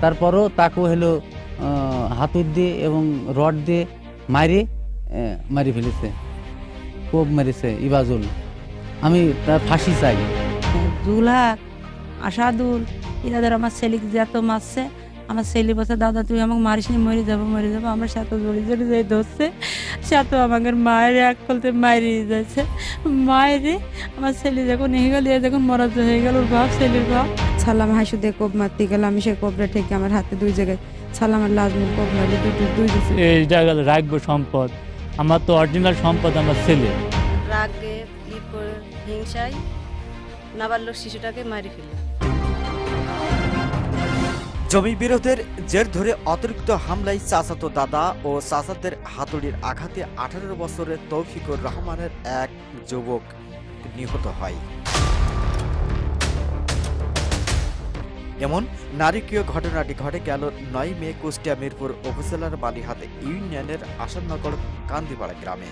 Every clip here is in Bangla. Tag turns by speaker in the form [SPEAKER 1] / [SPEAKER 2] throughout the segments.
[SPEAKER 1] তারপরও তাকেও হলো হাতুড় দিয়ে এবং রড দিয়ে মারি মারি ফেলেছে। কোপ মেরেছে ইবাজুল। আমি তার ফাঁসি চাই।
[SPEAKER 2] দুলহাক আশাদুল এরাদের আমার ছেলেকে যত মারছে? আমার ছেলে বলছে, দাদা, তুই আমাকে মারিস নি, মরে যাব মরে যাব। আমার সাথে জড়ি জড়ি যাই ধরছে সাথে আমাকে মায়ের এক ফলতে মায়েরই যাচ্ছে মায়েরে আমার ছেলে যখন নিয়ে গেল যখন মরাজ হয়ে গেল, ওর বাপ, ছেলের বাপ।
[SPEAKER 3] ছালাম হাসু দিয়ে কোপ মারতে গেল আমি সেই কোপটা ঠেকে আমার হাতে দুই জায়গায় ছালাম আর লাজমুল কোপ মারলে দুটো দুই
[SPEAKER 4] এইটা গেল রাখব সম্পদ। আমার তো অরিজিনাল সম্পদ আমার ছেলে।
[SPEAKER 5] রাগে হিংসায় নাবালক শিশুটাকে মারি ফেলে
[SPEAKER 6] জমি বিরোধের জের ধরে অতিরিক্ত হামলায় চাচাতো দাদা ও চাচাদের হাতুড়ির আঘাতে আঠারো বছরের তৌফিকুর রহমানের এক যুবক নিহত হয়। এমন নারকীয় ঘটনাটি ঘটে গেল নয় মে, কুষ্টিয়া মিরপুর উপজেলার বালিহাতে ইউনিয়নের আসাননগর কান্দিপাড়া গ্রামে।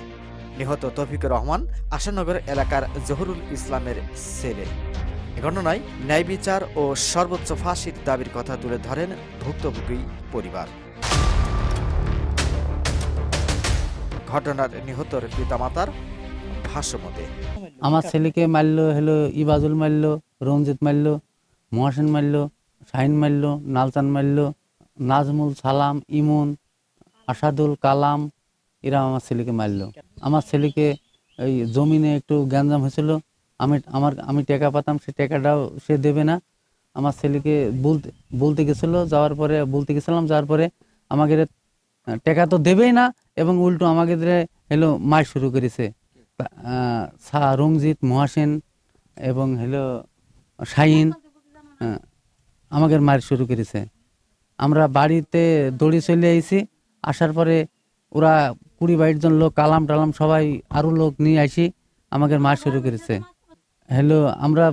[SPEAKER 6] নিহত তৌফিকুর রহমান, আসাননগর এলাকার জহুরুল ইসলামের ছেলে। ঘটনায় ন্যায় বিচার ও সর্বোচ্চ ফাঁসির দাবির কথা তুলে ধরেন ভুক্তভোগী পরিবার। ঘটনার নিহতর পিতামাতার ভাষ্যমতে
[SPEAKER 1] আমার ছেলেকে মারলো, হলো ইবাজুল মারলো, রঞ্জিত মারলো, মহাসেন মারলো শাহিন মারলো নালচান মারলো নাজমুল সালাম, ইমন, আসাদুল কালাম, এরা আমার ছেলেকে মারলো। আমার ছেলেকে ওই জমিনে একটু গ্যাঞ্জাম হয়েছিল, আমি, আমার, আমি টাকা পাতাম, সে টাকাটাও সে দেবে না। আমার ছেলেকে বলতে বলতে গেছিল, যাওয়ার পরে, বলতে গেছিলাম, যাওয়ার পরে আমাকে টাকা তো দেবেই না এবং উল্টো আমাকে হলো মার শুরু করেছে। রঞ্জিত, মহাসেন এবং হলো শাহিন আমাকে মার শুরু করেছে। আমরা বাড়িতে দড়ি চলে আইছি, আসার পরে ওরা কুড়ি বাইশ জন লোক, কালাম টালাম সবাই আরও লোক নিয়ে আসি আমাকে মার শুরু করেছে। হ্যালো, আমরা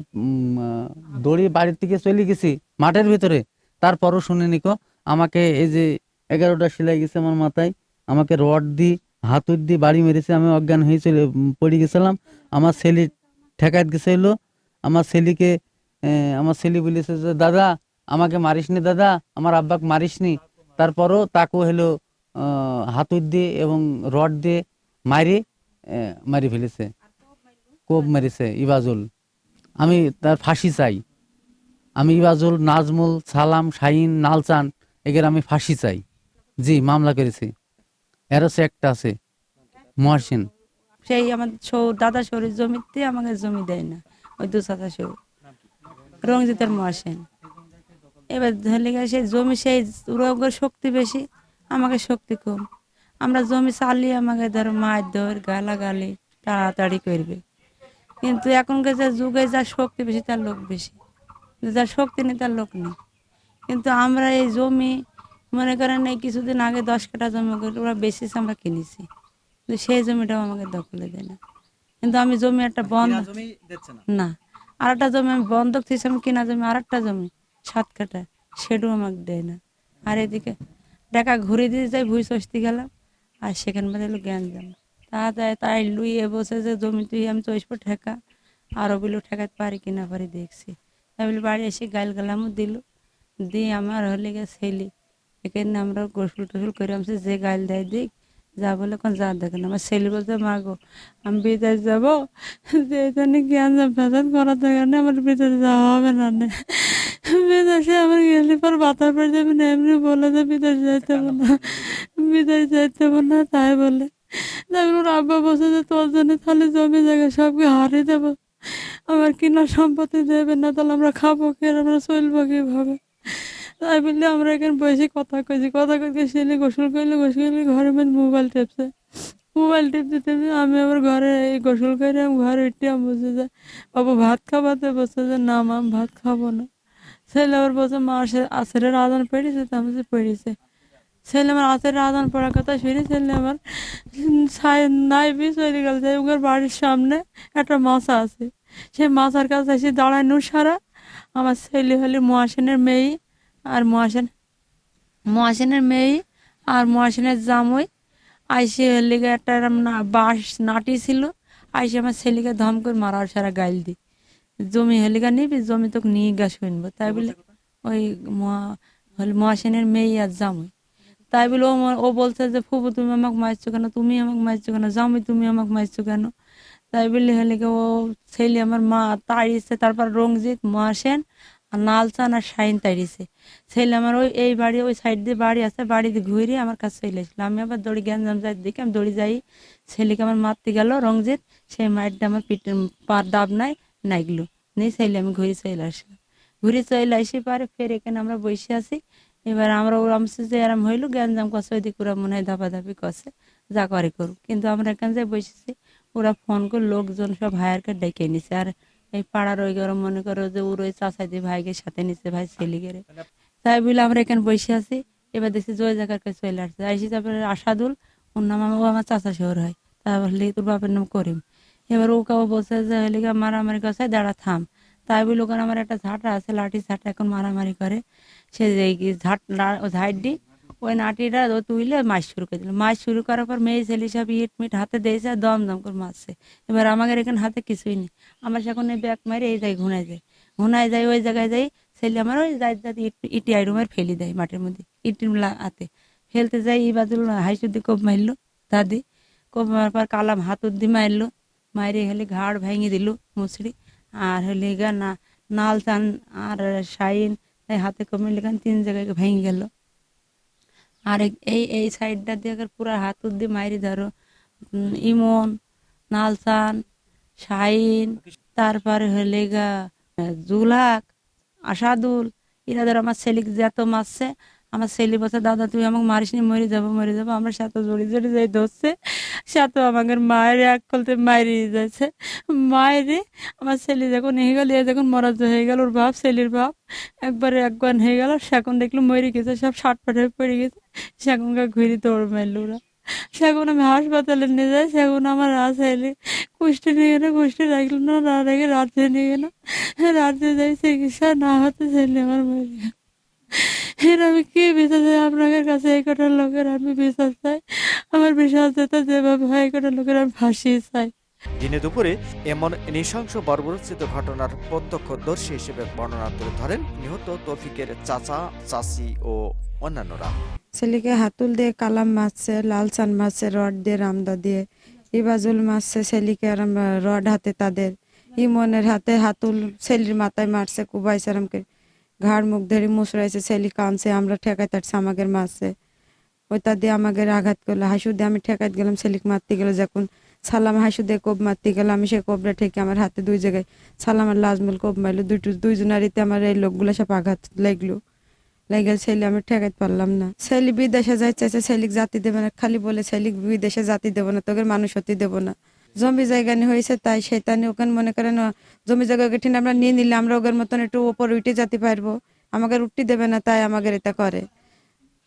[SPEAKER 1] দড়ি বাড়ির থেকে চলে গেছি, মাঠের ভিতরে। তারপরও শুনে নিকো, আমাকে এই যে এগারোটা সেলাই গেছে আমার মাথায়, আমাকে রড দি হাতুর দিয়ে বাড়ি মেরেছে, আমি অজ্ঞান হয়ে চলে পড়ে গেছিলাম। আমার ছেলে ঠেকাত গেছিল আমার ছেলেকে আমার ছেলে বলেছে যে, দাদা আমাকে মারিসনি দাদা, আমার আব্বাকে মারিসনি। তারপরও তাকেও হলো হাতুর দিয়ে এবং রড দিয়ে মারি মারি ফেলেছে। কোপ মেরেছে ইবাজুল। আমি তার ফাঁসি চাই। আমি ইবাজুল, নাজমুল, সালাম, শাহিন, নালচান এদের আমি ফাঁসি চাই। জি, মামলা করেছি। এর সে একটা আছে। মহাসিন।
[SPEAKER 2] সেই আমার সৌ দাদা শরীর জমিতে আমাকে জমি দেয় না। ওই দু চাচা সৌ রঞ্জিতের মহাসেন। এবার ধরলে সেই জমি সেই রোগের শক্তি বেশি আমাকে শক্তি কম। আমরা জমি চালিয়ে আমাকে ধরো মাছ ধর গালাগালি তাড়াতাড়ি করবে। কিন্তু এখনকার যে যুগে যা শক্তি বেশি তার লোক বেশি। যার শক্তি নেই তার লোক নেই। কিন্তু আমরা এই জমি মনে করেন এই কিছুদিন আগে দশ কাঠা জমি করে ওরা বেশি আমরা কিনেছি। কিন্তু সেই জমিটাও আমাকে দখলে দেয় না। কিন্তু আমি জমি একটা বন্ধ না? আর একটা জমি আমি বন্ধক থেকে আমি কিনা জমি আর একটা জমি। সাত কাঠা সেটাও আমাকে দেয় না। আর এদিকে টাকা ঘুরে দিয়ে যাই ভুই সস্তি গেলাম, আর সেখান বাদে এলো জ্ঞান জাম তা তাই তাই লুইয়ে বসে যে জমি তুই আমি চইসবো ঠেকা আরও বলে ঠেকাতে পারি কিনা পারি দেখছি। তাই বলে, বাড়ি এসে গাইল গালামও দিল, দিয়ে আমার হলে গিয়ে ছেলে। এখানে আমরা গোসল টোসল করে আমি যে গাইল দেয় দিক যা বলে কোন যা দেখেন আমার ছেলে বলতে মাগো আমি বিদেশ যাব। যে এখানে জ্ঞান ফ্যাশন করাতে গেলে আমার বিদেশে যাওয়া হবে না। বিদেশে আমার গেলে পর বাতার পড়ে যাবে না, এমনি বলে যে বিদেশ যাইতে হবে না। বিদেশ যাইতে হবে না, তাই বলে। ওর আব্বা বসে যে, তোর জন্য তাহলে জমি জায়গা সবকে হারিয়ে দেবো। আমার কিনা সম্পত্তি দেবে না, তাহলে আমরা খাব কি আমরা চলবো কীভাবে? তাই বললে আমরা এখানে বসে কথা কইছি, কথা কইতে ছেলে গোসল করলে গোসল করলে ঘরে মধ্যে মোবাইল টেপছে। মোবাইল টিপতে টিপতে আমি আবার ঘরে এই গোসল করে আমি, ঘরে এটি আমি বসে যাই বাবু ভাত খাবাতে বসে যে, না মা ভাত খাব না। ছেলে আবার বসে মা আসে- আসরের আদান পেড়েছে? তো আমি পেড়েছে। ছেলে আমার আসরের আদান পড়ার কথা শুনে ছেলে আমার ছাই, নাই বি চলে গেল। যে ওর বাড়ির সামনে একটা মাছা আছে। সেই মাছার কাছে এসে দাঁড়ানোর সারা আমার ছেলে হলে মহাসেনের মেয়ে। আর মহাসেন, মহাসেনের মেয়ে আর মহাসেনের জামই। আইসে লেগে একটা বাঁশ নাটি ছিল। আইসে আমার ছেলেকে ধম করে মারার সারা গাইল দি। জমি হেলিকা নিবি, জমি তোকে নিয়ে গা শুনব তাই বলে ওই মহাসেনের মেয়ে আর জামাই। তাই বলে ও ও বলছে যে ফুবু তুমি আমাকে মারছো কেন? তুমি আমাকে মারছো কেন? জামাই, তুমি আমাকে মারছো কেন? তাই বলে হলে কি ও ছেলে আমার মা তাড়িয়েছে তারপর রঞ্জিত, মহাসেন আর নালচান আর শাইন তাড়িয়েছে ছেলে আমার ওই, এই বাড়ি, ওই সাইড দিয়ে বাড়ি আছে, বাড়িতে ঘুরে আমার কাছে চলে এসেছিল আমি আবার দড়ি গ্যাঞ্জাম যাই দেখি আমি দড়ি যাই, ছেলেকে আমার মারতে গেল রঞ্জিত সেই মাইটটা আমার পিঠের পার দাব নাই, নাইগুলো। নেই ছেলে আমি ঘুরে চলে আসলাম। ঘুরে চলে আসি পারে ফের এখানে আমরা বসে আছি। এবার আমরা ওরম যে আরাম হইল, গ্যাঞ্জাম কষে ওইদিকে ওরা মনে হয় ধাপাধাপি কষে যা করে করুক। কিন্তু আমরা এখানে যে বসেছি, ওরা ফোন করে লোকজন সব ভাইয়ারকে ডেকে নিছে আর এই পাড়ার ওই গরম মনে করো যে ওর ওই চাচাদি ভাইকে সাথে নিছে ভাই ছেলেগেরে তাই বলে আমরা এখানে বসে আছি। এবার দেখছি যে ওই জায়গার কাছে চলে আসছে। আইসি তারপরে আসাদুল ওর নাম আমার- ও আমার চাচা শহর হয়। তারপরে তোর বাপের নাম করিম। এবার ও কাউ বলছে যে হলে গিয়ে মারামারি করছে দাঁড়া থাম। তাই বলে ওখানে আমার একটা ঝাঁটা আছে লাঠি ঝাঁটা এখন মারামারি করে। সে ঝাঁট ঝাঁট দি ওই নাটিটা ও তুইলে মাছ শুরু করে দিল। মাছ শুরু করার পর মেয়ে ছেলে সব ইট মিট হাতে দিয়েছে দম দম করে মারছে। এবার আমাদের এখানে হাতে কিছুই নেই। আমার সেখানে ব্যাগ মারে এই জায়গায় ঘুনায় যায় ঘুনায় যায় ওই জায়গায় যাই, ছেলে আমার ওই যাই যাতে ইটি আইরুমের ফেলি দেয় মাটির মধ্যে, ইটির হাতে। ফেলতে যাই, এই বাদুল হাইসুদ্দি কোপ মারলো দাদি। কোপ মারার পর কালাম হাত উদ্দি মারলো মারি হলে ঘাড় ভেঙে দিল মুসড়ি। আর হলে গা না, নাল চান আর শাইন, তাই হাতে কমে লেখান তিন জায়গায় ভেঙে গেল। আর এই এই সাইডটা দিয়ে পুরো হাত উদ্দি মাইরি ধরো। ইমন নালচান শাইন, তারপরে হলে গা, জুলাক, আসাদুল এরা ধর আমার ছেলেকে যত মারছে, আমার ছেলে বলছে, দাদা, তুই আমাকে মারিস নি, মরে যাব মরে যাব, আমার সাথে জড়ি জড়ি যাই ধরছে, সাথে আমাকে মায়ের এক কলতে মারিয়ে যাচ্ছে। মায়েরে আমার ছেলে যখন হয়ে গেল, এ যখন মরাজ হয়ে গেল, ওর বাপ, ছেলের বাপ, একবারে একবার হয়ে গেল সেখন দেখল মরে গেছে, সব পাট হয়ে পড়ে গেছে। সেখনকার ঘুরে দৌড় মারলো ওরা। সেখন আমি হাসপাতালে নিয়ে যাই সেখন আমার এলে কুষ্টি নিয়ে গেলো, কুষ্টি রাখল, না না, রেখে রাত্রে নিয়ে গেলো। রাত্রে যাই, চিকিৎসা না হতে ছেলে আমার মরে এর আমি কি বিশ্বাস আপনাদের কাছে এই কটা লোকের আমি বিশ্বাস চাই। আমার বিশ্বাস যেতে যেভাবে হয়, এই কটা লোকের আমি ফাঁসি চাই।
[SPEAKER 6] দিনে দুপুরে এমন নৃশংস বর্বরোচিত ঘটনার প্রত্যক্ষদর্শী হিসেবে বর্ণনা তুলে ধরেন নিহত তৌফিকের চাচা, চাচি ও অন্যান্যরা।
[SPEAKER 3] ছেলেকে হাতুল দিয়ে কালাম মারছে লালচান মারছে, রড দিয়ে রামদা দিয়ে। ইবাজুল মারছে ছেলেকে রড হাতে তাদের। ইমনের হাতে হাতুল ছেলির মাথায় মারছে কুবাইছে আরামকে। ঘাড় মুখ ধরে মুসড়াইছে ছেলে কানছে আমরা ঠেকাই তারছে আমাদের মারছে। ওইটা দিয়ে আমাদের আঘাত করল। হাসু দিয়ে আমি ঠেকাইত গেলাম ছেলেকে মারতে গেল যখন। সালাম, হাসু দিয়ে কোপ মারতে গেল, আমি সেই কোবরা ঠেকে আমার হাতে দুই জায়গায়। সালাম আর লাজমুল কোপ মারলো, দুইটু দুইজনারিতে আমার এই লোকগুলো সব আঘাত লাগল। লেগে ছেলে, আমি ঠেকাইতে পারলাম না। ছেলে বিদেশে যাই চাইছে, ছেলিক জাতি দেবে না। খালি বলে ছেলিক বিদেশে জাতি দেবো না, তোকে মানুষ হতে দেবো না। জমি জায়গা নিয়ে হয়েছে তাই সেতানি ওখানে মনে করেন জমি জায়গা কঠিন আমরা নিয়ে নিলে আমরা ওদের মতন একটু ওপর উঠে যেতে পারব। আমাকে উঠতে দেবে না, তাই আমাকে এটা করে।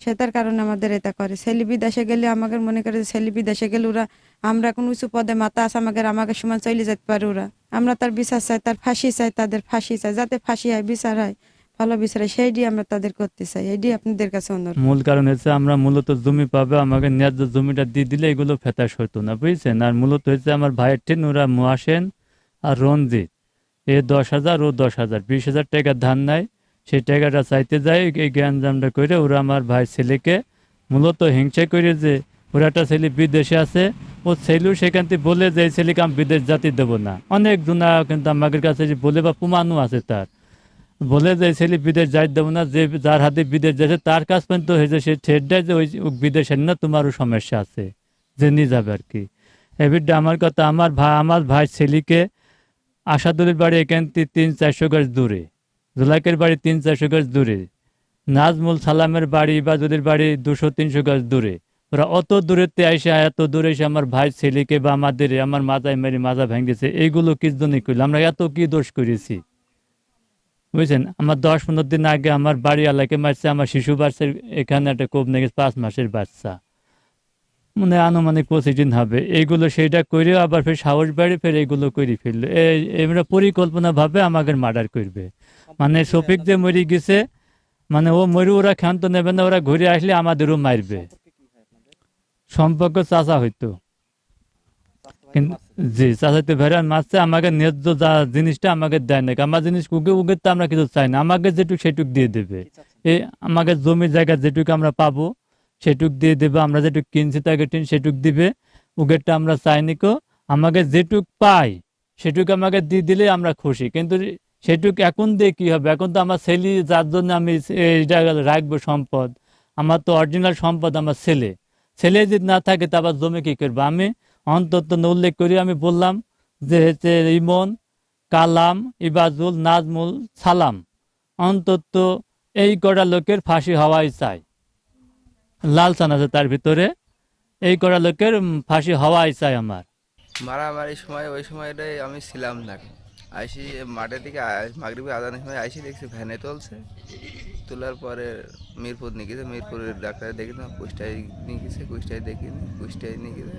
[SPEAKER 3] সেটার কারণে আমাদের এটা করে। ছেলে বিদেশে গেলে আমাকে মনে করে ছেলে বিদেশে গেলে ওরা আমরা এখন উঁচু পদে মাথা আছে আমাদের আমাকে সমান চলে যেতে পারে ওরা। আমরা তার বিচার চাই, তার ফাঁসি চাই, তাদের ফাঁসি চাই, যাতে ফাঁসি হয়, বিচার হয়। ভালো বিচার সেইটি আমরা তাদের করতে চাই এটি আপনাদের কাছে অনুরোধ
[SPEAKER 4] মূল কারণ হচ্ছে আমরা মূলত জমি পাবে, আমাকে ন্যায্য জমিটা দিয়ে দিলে এগুলো ফেতাস হতো না, বুঝছেন? আর মূলত হচ্ছে আমার ভাইয়ের ঠেন ওরা আর রঞ্জিত। এ দশ হাজার, ও দশ হাজার, বিশ হাজার টাকা ধান সেই টাকাটা চাইতে যায়, এই জ্ঞানজামটা করে ওরা আমার ভাই ছেলেকে মূলত হিংসা করে যে ওরা একটা ছেলে বিদেশে আছে, ও ছেলেও সেখান থেকে বলে যে ছেলেকে আমি বিদেশ জাতি দেবো না। অনেক জনা কিন্তু আমাদের কাছে বলে বা প্রমাণও আছে তার। বলে যে ছেলে বিদেশ যাই দেবো না, যে যার হাতে বিদেশ যাচ্ছে তার কাছ পর্যন্ত হয়েছে, সে ঠেট যে ওই বিদেশের না, তোমারও সমস্যা আছে। যে নিয়ে যাবে আর কি। এবিরটা আমার কথা, আমার ভাই আমার ভাই ছেলেকে আশাদুলের বাড়ি এখান থেকে তিন চারশো গাছ দূরে জোলাকের বাড়ি তিন চারশো গাছ দূরে, নাজমুল সালামের বাড়ি বা যদি বাড়ি দুশো তিনশো গাছ দূরে। ওরা অত দূরেতে এসে এত দূরে এসে আমার ভাই ছেলেকে বা আমাদের, আমার মাথায় মেরে মাজা ভেঙেছে এইগুলো কি জন্য করল আমরা এত কি দোষ করেছি? বুঝছেন? আমার দশ পনেরো দিন আগে আমার বাড়ি এলাকে মারছে, আমার শিশু বাচ্চার এখানে একটা কোপ নেগেছে পাঁচ মাসের বাচ্চা। মানে আনুমানিক পঁচিশ দিন হবে। এইগুলো সেইটা করে আবার ফের সাহস বাড়ি, ফের এইগুলো করে ফেলল। এমরা পরিকল্পনা ভাবে আমাকে মার্ডার করবে। মানে শফিক যে মরি গেছে মানে ও মরি, ওরা ক্ষান্ত নেবে না, ওরা ঘুরে আসলে আমাদেরও মারবে। সম্পর্ক চাচা হইতো। জি চাচাতে ভেড়ান মারছে আমাকে ন্যায্য যা জিনিসটা আমাকে দেয় না। আমার জিনিস উগে উগে তো আমরা কিছু চাই না। আমাকে যেটুক সেটুক দিয়ে দেবে। এ, আমাকে জমি জায়গা যেটুকু আমরা পাবো, সেটুক দিয়ে দেবে। আমরা যেটুক কিনছি তাকে টিন, সেটুক দিবে। উগেরটা আমরা চাইনি কো। আমাকে যেটুক পাই, সেটুক আমাকে দিয়ে দিলে আমরা খুশি। কিন্তু সেটুক এখন দিয়ে কি হবে? এখন তো আমার ছেলে, যার জন্য আমি এইটা রাখব সম্পদ। আমার তো অরিজিনাল সম্পদ আমার ছেলে। ছেলে যদি না থাকে, তা আবার জমি কি করব? আমি অন্তত উল্লেখ করি, আমি বললাম যে হচ্ছে ইমন কালাম, ইবাজুল, নাজমুল, সালাম। অন্তত এই কটা লোকের ফাঁসি হওয়াই চাই। লালসান আছে তার ভিতরে। এই কটা লোকের ফাঁসি হওয়াই চাই আমার।
[SPEAKER 7] মারামারি সময়, ওই সময়টাই আমি ছিলাম না আইসি মাঠের দিকে মাগরিবে আদানের সময় আইসি, দেখছি ভ্যানে তুলছে তোলার পরে মিরপুর নিয়ে গেছে, মিরপুরের ডাক্তার দেখি না কুষ্টাই নিয়ে গেছে কুষ্টাই দেখিনি কুষ্টাই নিয়ে গেছে।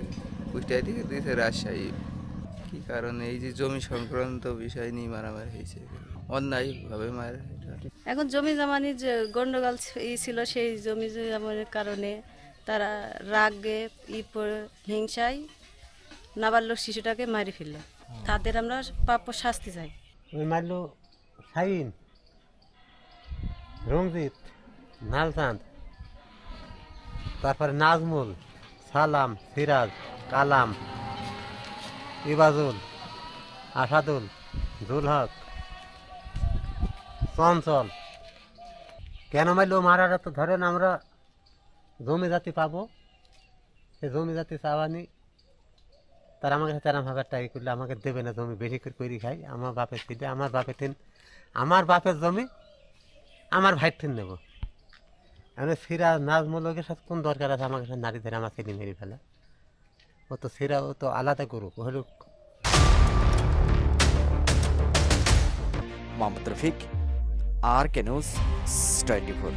[SPEAKER 7] কুষ্টাই থেকে দিয়েছে রাজশাহী। কি কারণে? এই যে জমি সংক্রান্ত বিষয় নিয়ে মারামারি হয়েছে অন্যায়ভাবে মারা
[SPEAKER 5] এখন জমি জামানির যে গন্ডগোল ছিল, সেই জমি জামানের কারণে তারা রাগে, ই হিংসায় নাবালক শিশুটাকে মারি ফেলল। তাদের আমরা প্রাপ্য শাস্তি চাই।
[SPEAKER 8] ওই মারলো সাইন রঞ্জিত নালচাঁদ, তারপরে নাজমুল, সালাম, সিরাজ, কালাম, ইবাজুল, আসাদুল, জুলহক, চঞ্চল। কেন মারলো? মারাটা তো ধরেন আমরা জমি জাতি পাবো। সে জমি জাতি চাওয়ানি তারা আমাকে তেরাম হাজার টাকা করলে আমাকে দেবে না জমি, বেশি করে করে খাই। আমার বাপের দিলে আমার বাপের তিন আমার বাপের জমি আমার ভাইয়ের তিন নেব। আমি সিরা নাজমূলকের সাথে কোন দরকার আছে আমাকে সাথে নারী ধরে আমার ছেলে মেরে ফেলা? ও তো সিরা, ও তো আলাদা করুক হলো
[SPEAKER 6] Mohammad Rafiq, R K news twenty four.